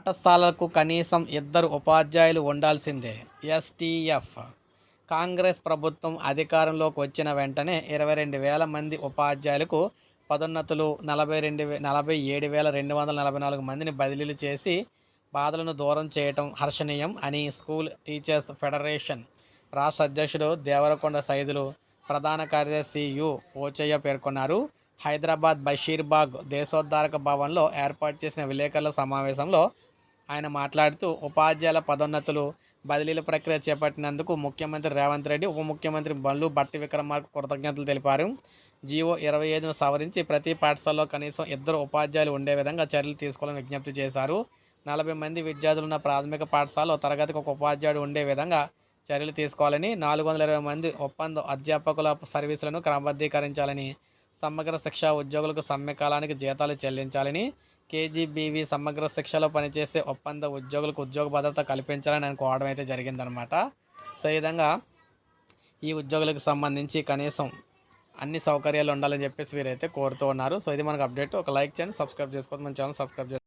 పాఠశాలలకు కనీసం ఇద్దరు ఉపాధ్యాయులు ఉండాల్సిందే. ఎస్టీఎఫ్. కాంగ్రెస్ ప్రభుత్వం అధికారంలోకి వచ్చిన వెంటనే ఇరవై రెండు వేల మంది ఉపాధ్యాయులకు పదోన్నతులు నలభై రెండు నలభై ఏడు వేల రెండు వందల నలభై నాలుగు మందిని బదిలీలు చేసి బాధలను దూరం చేయటం హర్షణీయం అని స్కూల్ టీచర్స్ ఫెడరేషన్ రాష్ట్ర అధ్యక్షుడు దేవరకొండ సైదులు ప్రధాన కార్యదర్శి యు పోచయ్య పేర్కొన్నారు. హైదరాబాద్ బషీర్బాగ్ దేశోద్ధారక భవన్లో ఏర్పాటు చేసిన విలేకరుల సమావేశంలో ఆయన మాట్లాడుతూ ఉపాధ్యాయుల పదోన్నతులు బదిలీల ప్రక్రియ చేపట్టినందుకు ముఖ్యమంత్రి రేవంత్ రెడ్డి ఉప ముఖ్యమంత్రి బల్లు బట్టి విక్రమార్కు కృతజ్ఞతలు తెలిపారు. జీవో ఇరవై ఐదును సవరించి ప్రతి పాఠశాలలో కనీసం ఇద్దరు ఉపాధ్యాయులు ఉండే విధంగా చర్యలు తీసుకోవాలని విజ్ఞప్తి చేశారు. నలభై మంది విద్యార్థులు ఉన్న ప్రాథమిక పాఠశాలలో తరగతికి ఒక ఉపాధ్యాయుడు ఉండే విధంగా చర్యలు తీసుకోవాలని నాలుగు వందల ఇరవై మంది ఒప్పంద అధ్యాపకుల సర్వీసులను క్రమబద్ధీకరించాలని సమగ్ర శిక్షా ఉద్యోగులకు సమ్మె కాలానికి జీతాలు చెల్లించాలని కేజీబీవీ సమగ్ర శిక్షలో పనిచేసే ఒప్పంద ఉద్యోగులకు ఉద్యోగ భద్రత కల్పించాలని ఆయన కోవడం అయితే జరిగిందనమాట సో ఈ విధంగా ఈ ఉద్యోగులకు సంబంధించి కనీసం అన్ని సౌకర్యాలు ఉండాలని చెప్పేసి వీరైతే కోరుతూ ఉన్నారు. సో ఇది మనకు అప్డేట్. ఒక లైక్ చేయండి సబ్స్క్రైబ్ చేసుకోవద్దు. మన ఛానల్ సబ్స్క్రైబ్ చేసుకోండి